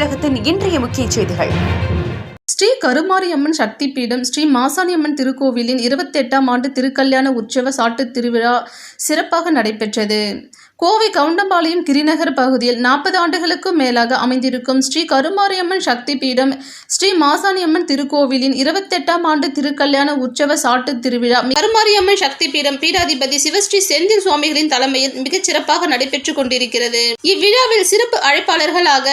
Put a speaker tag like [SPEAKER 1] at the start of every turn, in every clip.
[SPEAKER 1] தமிழகத்தின் இன்றைய முக்கிய செய்திகள்.
[SPEAKER 2] ஸ்ரீ கருமாரியம்மன் சக்தி பீடம் ஸ்ரீ மாசாணியம்மன் திருக்கோவிலின் இருபத்தெட்டாம் ஆண்டு திருக்கல்யாண உற்சவ சாட்டுத் திருவிழா சிறப்பாக நடைபெற்றது. கோவை கவுண்டம்பாளையம் கிரிநகர் பகுதியில் நாற்பது ஆண்டுகளுக்கும் மேலாக அமைந்திருக்கும் ஸ்ரீ கருமாரியம்மன் சக்தி பீடம் ஸ்ரீ மாசாணியம்மன் திருக்கோவிலின் இருபத்தெட்டாம் ஆண்டு திருக்கல்யாண உற்சவ சாட்டுத் திருவிழா கருமாரியம்மன் சக்தி பீடம் பீடாதிபதி சிவஸ்ரீ செந்தில் சுவாமிகளின் தலைமையில் மிகச் சிறப்பாக நடைபெற்றுக் கொண்டிருக்கிறது. இவ்விழாவில் சிறப்பு அழைப்பாளர்களாக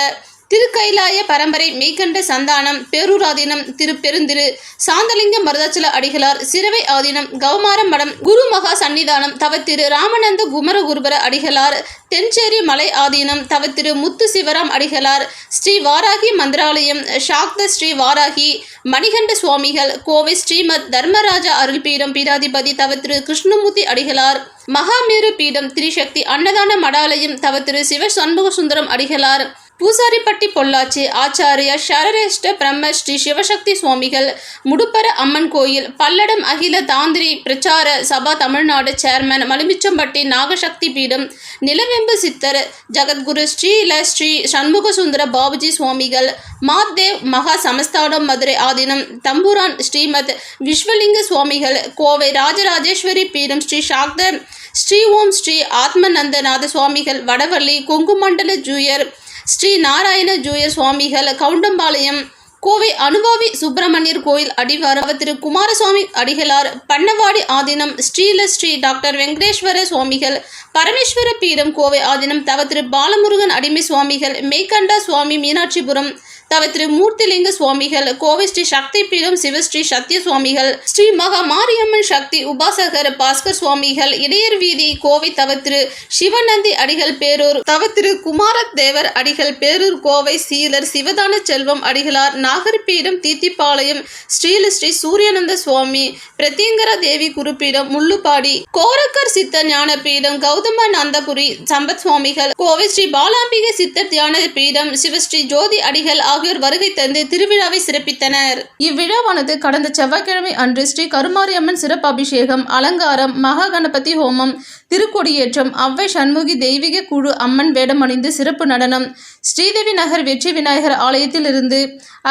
[SPEAKER 2] திருக்கைலாய பரம்பரை மெய்கண்ட சந்தானம் பேரூராதீனம் திரு பெருந்திரு சாந்தலிங்க மருதாச்சல அடிகளார் சிறுவை ஆதீனம் கௌமாரம் மடம் குரு மகா சன்னிதானம் தவத்திரு ராமநந்த குமரகுருபர அடிகளார் தென்சேரி மலை ஆதீனம் தவத்திரு முத்து சிவராம் அடிகளார் ஸ்ரீ வாராகி மந்திராலயம் சாக்த ஸ்ரீ வாராகி மணிகண்ட சுவாமிகள் கோவை ஸ்ரீமத் தர்மராஜா அருள்பீடம் பீடாதிபதி தவத்திரு கிருஷ்ணமூர்த்தி அடிகளார் மகாமேரு பீடம் திரிசக்தி அன்னதான மடாலயம் தவத்திரு சிவ சண்முக சுந்தரம் அடிகளார் பூசாரிப்பட்டி பொள்ளாச்சி ஆச்சாரிய சரரேஷ்ட பிரம்ம ஸ்ரீ சிவசக்தி சுவாமிகள் முடுப்பர அம்மன் கோயில் பல்லடம் அகில தாந்திரி பிரச்சார சபா தமிழ்நாடு சேர்மன் மலுமிச்சம்பட்டி நாகசக்தி பீடம் நிலவெம்பு சித்தர் ஜகத்குரு ஸ்ரீல ஸ்ரீ சண்முக சுந்தர பாபுஜி சுவாமிகள் மாத்தேவ் மகா சமஸ்தானம் மதுரை ஆதீனம் தம்புரான் ஸ்ரீமத் விஸ்வலிங்க சுவாமிகள் கோவை ராஜராஜேஸ்வரி பீடம் ஸ்ரீ சாக்த ஸ்ரீ ஓம் ஸ்ரீ ஆத்மநந்தநாத சுவாமிகள் வடவள்ளி கொங்குமண்டல ஜூயர் ஸ்ரீ நாராயண ஜூயர் சுவாமிகள் கவுண்டம்பாளையம் கோவை அனுபவி சுப்பிரமணியர் கோயில் அடிவாரம் திரு குமாரசுவாமி அடிகளார் பண்ணவாடி ஆதீனம் ஸ்ரீல ஸ்ரீ டாக்டர் வெங்கடேஸ்வர சுவாமிகள் பரமேஸ்வர பீடம் கோவை ஆதீனம் தவ திரு பாலமுருகன் அடிமை சுவாமிகள் மேய்கண்டா சுவாமி மீனாட்சிபுரம் தவ திரு மூர்த்திலிங்க சுவாமிகள் கோவை ஸ்ரீ சக்தி பீடம் சிவஸ்ரீ சத்ய சுவாமிகள் ஸ்ரீ மகா மாரியம்மன் சக்தி உபாசகர் பாஸ்கர் சுவாமிகள் இடையர் வீதி கோவை தவ திரு சிவநந்தி அடிகள் பேரூர் தவ திரு குமாரதேவர் அடிகள் பேரூர் கோவை சீலர் சிவதான செல்வம் அடிகளார் நாகர்பீடம் தீத்திப்பாளையம் ஸ்ரீல ஸ்ரீ சூரியநந்த சுவாமி பிரத்யங்கர தேவி குருப்பீடம் முள்ளுப்பாடி கோரக்கர் சித்த ஞான பீடம் கௌதம நந்தபுரி சம்பத் சுவாமிகள் கோவை ஸ்ரீ பாலாம்பிகை சித்த தியான பீடம் சிவஸ்ரீ ஜோதி அடிகள் ஆகியோர் வருகை தந்து திருவிழாவை சிறப்பித்தனர். இவ்விழாவானது கடந்த செவ்வாய்க்கிழமை அன்று ஸ்ரீ கருமாரியம்மன் சிறப்பு அபிஷேகம் அலங்காரம் மகா கணபதி ஹோமம் திருக்கொடியேற்றம் அவ்வை சண்முகி தெய்வீக குழு அம்மன் வேடமணிந்து சிறப்பு நடனம் ஸ்ரீதேவி நகர் வெற்றி விநாயகர் ஆலயத்தில் இருந்து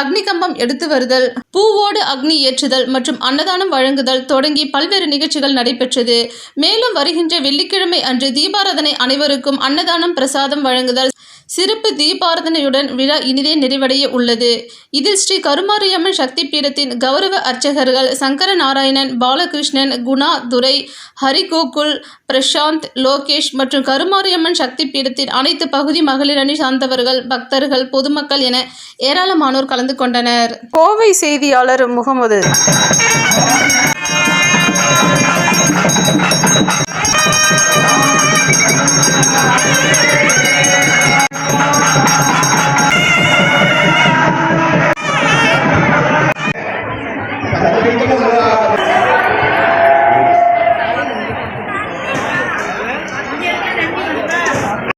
[SPEAKER 2] அக்னிகம்பம் எடுத்து வருதல் பூவோடு அக்னி ஏற்றுதல் மற்றும் அன்னதானம் வழங்குதல் தொடங்கி பல்வேறு நிகழ்ச்சிகள் நடைபெற்றது. மேலும் வருகின்ற வெள்ளிக்கிழமை அன்று தீபாராதனை அனைவருக்கும் அன்னதானம் பிரசாதம் வழங்குதல் சிறப்பு தீபாரதனையுடன் விழா இனிதே நிறைவடைய உள்ளது. இதில் ஸ்ரீ கருமாரியம்மன் சக்தி பீடத்தின் கௌரவ அர்ச்சகர்கள் சங்கர நாராயணன் பாலகிருஷ்ணன் குணா துரை ஹரிகோகுல் பிரசாந்த் லோகேஷ் மற்றும் கருமாரியம்மன் சக்தி பீடத்தின் அனைத்து பகுதி மகளிர் அணி சார்ந்தவர்கள் பக்தர்கள் பொதுமக்கள் என ஏராளமானோர் கலந்து கொண்டனர். கோவை செய்தியாளர் முகமது